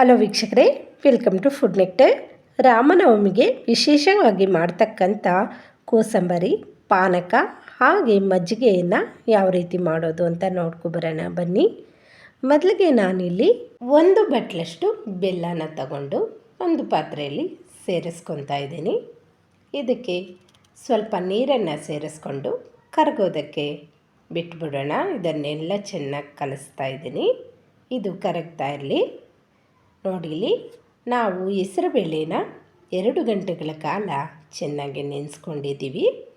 Hello ವೀಕ್ಷಕರೇ welcome to food nectar ರಾಮನವಮಿಗೆ ವಿಶೇಷವಾಗಿ ಮಾಡ್ತಕ್ಕಂಥ ಕೋಸಂಬರಿ, ಪಾನಕ ಹಾಗೆ ಮಜ್ಜಿಗೆಯನ್ನು ಯಾವ ರೀತಿ ಮಾಡೋದು ಅಂತ ನೋಡ್ಕೊಬರೋಣ ಬನ್ನಿ. ಮೊದಲಿಗೆ ನಾನಿಲ್ಲಿ ಒಂದು ಬಟ್ಲಷ್ಟು ಬೆಲ್ಲನ ತಗೊಂಡು ಒಂದು ಪಾತ್ರೆಯಲ್ಲಿ ಸೇರಿಸ್ಕೊತಾ ಇದ್ದೀನಿ. ಇದಕ್ಕೆ ಸ್ವಲ್ಪ ನೀರನ್ನು ಸೇರಿಸ್ಕೊಂಡು ಕರಗೋದಕ್ಕೆ ಬಿಟ್ಬಿಡೋಣ. ಇದನ್ನೆಲ್ಲ ಚೆನ್ನಾಗಿ ಕಲಿಸ್ತಾ ಇದ್ದೀನಿ. ಇದು ಕರಗ್ತಾ ಇರಲಿ. ನೋಡಿ ಇಲ್ಲಿ ನಾವು ಹೆಸರುಬೇಳೆನ ಎರಡು ಗಂಟೆಗಳ ಕಾಲ ಚೆನ್ನಾಗಿ ನೆನೆಸ್ಕೊಂಡಿದ್ದೀವಿ.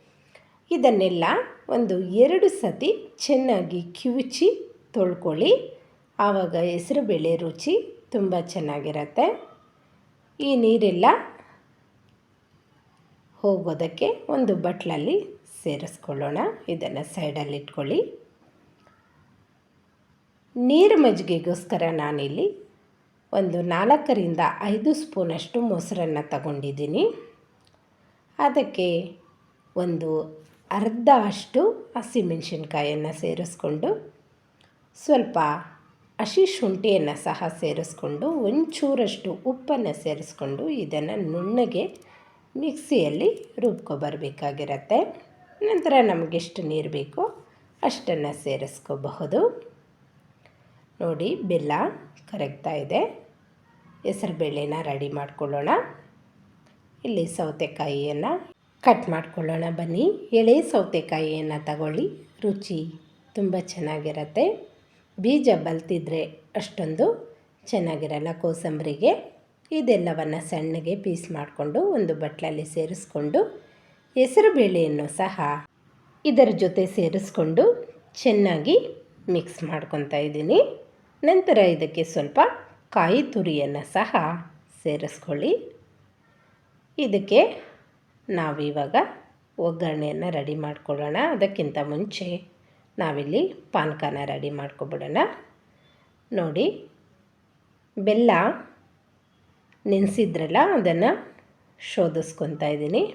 ಇದನ್ನೆಲ್ಲ ಒಂದು ಎರಡು ಸತಿ ಚೆನ್ನಾಗಿ ಕಿವುಚಿ ತೊಳ್ಕೊಳ್ಳಿ. ಆವಾಗ ಹೆಸರುಬೇಳೆ ರುಚಿ ತುಂಬ ಚೆನ್ನಾಗಿರತ್ತೆ. ಈ ನೀರೆಲ್ಲ ಹೋಗೋದಕ್ಕೆ ಒಂದು ಬಟ್ಲಲ್ಲಿ ಸೇರಿಸ್ಕೊಳ್ಳೋಣ. ಇದನ್ನು ಸೈಡಲ್ಲಿ ಇಟ್ಕೊಳ್ಳಿ. ನೀರು ಮಜ್ಜಿಗೆಗೋಸ್ಕರ ನಾನಿಲ್ಲಿ ಒಂದು ನಾಲ್ಕರಿಂದ ಐದು ಸ್ಪೂನಷ್ಟು ಮೊಸರನ್ನು ತಗೊಂಡಿದ್ದೀನಿ. ಅದಕ್ಕೆ ಒಂದು ಅರ್ಧ ಅಷ್ಟು ಹಸಿಮೆಣಸಿನ್ಕಾಯನ್ನು ಸೇರಿಸ್ಕೊಂಡು ಸ್ವಲ್ಪ ಹಸಿ ಶುಂಠಿಯನ್ನು ಸಹ ಸೇರಿಸ್ಕೊಂಡು ಒಂಚೂರಷ್ಟು ಉಪ್ಪನ್ನು ಸೇರಿಸ್ಕೊಂಡು ಇದನ್ನು ನುಣ್ಣಗೆ ಮಿಕ್ಸಿಯಲ್ಲಿ ರುಬ್ಕೊಬರ್ಬೇಕಾಗಿರತ್ತೆ. ನಂತರ ನಮಗೆಷ್ಟು ನೀರು ಬೇಕೋ ಅಷ್ಟನ್ನು ಸೇರಿಸ್ಕೋಬಹುದು. ನೋಡಿ, ಬೆಲ್ಲ ಕರಗ್ತಾ ಇದೆ. ಹೆಸರು ಬೇಳೆನ ರೆಡಿ ಮಾಡ್ಕೊಳ್ಳೋಣ. ಇಲ್ಲಿ ಸೌತೆಕಾಯಿಯನ್ನು ಕಟ್ ಮಾಡ್ಕೊಳ್ಳೋಣ ಬನ್ನಿ. ಎಳೆ ಸೌತೆಕಾಯಿಯನ್ನು ತಗೊಳ್ಳಿ. ರುಚಿ ತುಂಬ ಚೆನ್ನಾಗಿರತ್ತೆ. ಬೀಜ ಬಲ್ತಿದ್ರೆ ಅಷ್ಟೊಂದು ಚೆನ್ನಾಗಿರಲ್ಲ ಕೋಸಂಬರಿಗೆ. ಇದೆಲ್ಲವನ್ನು ಸಣ್ಣಗೆ ಪೀಸ್ ಮಾಡಿಕೊಂಡು ಒಂದು ಬಟ್ಲಲ್ಲಿ ಸೇರಿಸ್ಕೊಂಡು ಹೆಸರು ಬೇಳೆಯನ್ನು ಸಹ ಇದರ ಜೊತೆ ಸೇರಿಸ್ಕೊಂಡು ಚೆನ್ನಾಗಿ ಮಿಕ್ಸ್ ಮಾಡ್ಕೊತಾ ಇದ್ದೀನಿ. ನಂತರ ಇದಕ್ಕೆ ಸ್ವಲ್ಪ ಕಾಯಿ ತುರಿಯನ್ನು ಸಹ ಸೇರಿಸ್ಕೊಳ್ಳಿ. ಇದಕ್ಕೆ ನಾವಿವಾಗ ಒಗ್ಗರಣೆಯನ್ನು ರೆಡಿ ಮಾಡ್ಕೊಳ್ಳೋಣ. ಅದಕ್ಕಿಂತ ಮುಂಚೆ ನಾವಿಲ್ಲಿ ಪಾನಕನ ರೆಡಿ ಮಾಡ್ಕೊಬಿಡೋಣ. ನೋಡಿ, ಬೆಲ್ಲ ನೆನೆಸಿದ್ರಲ್ಲ, ಅದನ್ನು ಶೋಧಿಸ್ಕೊತಾ ಇದ್ದೀನಿ.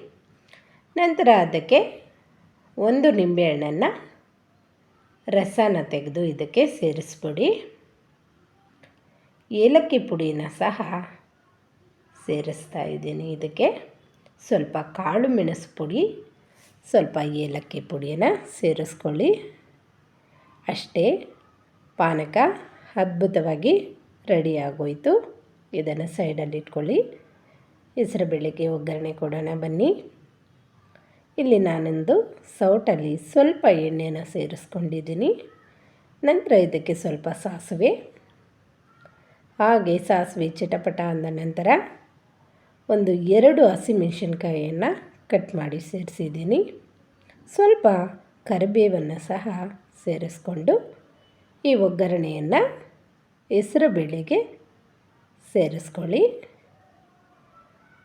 ನಂತರ ಅದಕ್ಕೆ ಒಂದು ನಿಂಬೆಹಣ್ಣನ್ನು ರಸನ ತೆಗೆದು ಇದಕ್ಕೆ ಸೇರಿಸ್ಬಿಡಿ. ಏಲಕ್ಕಿ ಪುಡಿನ ಸಹ ಸೇರಿಸ್ತಾ ಇದ್ದೀನಿ. ಇದಕ್ಕೆ ಸ್ವಲ್ಪ ಕಾಳು ಮೆಣಸು ಪುಡಿ, ಸ್ವಲ್ಪ ಏಲಕ್ಕಿ ಪುಡಿಯನ್ನು ಸೇರಿಸ್ಕೊಳ್ಳಿ. ಅಷ್ಟೇ ಪಾನಕ ಅದ್ಭುತವಾಗಿ ರೆಡಿ ಆಗೋಯಿತು. ಇದನ್ನು ಸೈಡಲ್ಲಿ ಇಟ್ಕೊಳ್ಳಿ. ಹೆಸರು ಬೆಳಗ್ಗೆ ಒಗ್ಗರಣೆ ಕೊಡೋಣ ಬನ್ನಿ. ಇಲ್ಲಿ ನಾನೊಂದು ಸೌಟಲ್ಲಿ ಸ್ವಲ್ಪ ಎಣ್ಣೆನ ಸೇರಿಸ್ಕೊಂಡಿದ್ದೀನಿ. ನಂತರ ಇದಕ್ಕೆ ಸ್ವಲ್ಪ ಸಾಸಿವೆ ಹಾಗೆ ಸಾಸಿವೆ ಚಿಟಪಟ ಅಂದ ನಂತರ ಒಂದು ಎರಡು ಹಸಿಮೆಣಸಿನ್ಕಾಯಿಯನ್ನು ಕಟ್ ಮಾಡಿ ಸೇರಿಸಿದ್ದೀನಿ. ಸ್ವಲ್ಪ ಕರಿಬೇವನ್ನು ಸಹ ಸೇರಿಸ್ಕೊಂಡು ಈ ಒಗ್ಗರಣೆಯನ್ನು ಹೆಸರು ಬೇಳೆಗೆ ಸೇರಿಸ್ಕೊಳ್ಳಿ.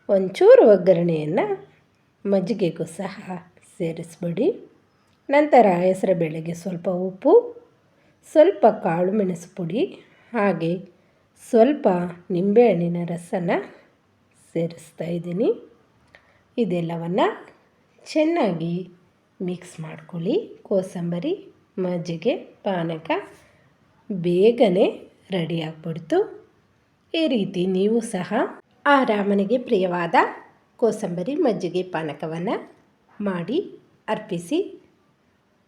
ಒಂಚೂರು ಒಗ್ಗರಣೆಯನ್ನು ಮಜ್ಜಿಗೆಗೂ ಸಹ ಸೇರಿಸ್ಬಿಡಿ. ನಂತರ ಹೆಸರು ಬೇಳೆಗೆ ಸ್ವಲ್ಪ ಉಪ್ಪು, ಸ್ವಲ್ಪ ಕಾಳು ಮೆಣಸು ಪುಡಿ, ಹಾಗೆ ಸ್ವಲ್ಪ ನಿಂಬೆಹಣ್ಣಿನ ರಸನ ಸೇರಿಸ್ತಾ ಇದ್ದೀನಿ. ಇದೆಲ್ಲವನ್ನು ಚೆನ್ನಾಗಿ ಮಿಕ್ಸ್ ಮಾಡ್ಕೊಳ್ಳಿ. ಕೋಸಂಬರಿ, ಮಜ್ಜಿಗೆ, ಪಾನಕ ಬೇಗನೆ ರೆಡಿ ಆಗಿಬಿಡ್ತು. ಈ ರೀತಿ ನೀವು ಸಹ ಆ ರಾಮನಿಗೆ ಪ್ರಿಯವಾದ ಕೋಸಂಬರಿ, ಮಜ್ಜಿಗೆ, ಪಾನಕವನ್ನು ಮಾಡಿ ಅರ್ಪಿಸಿ.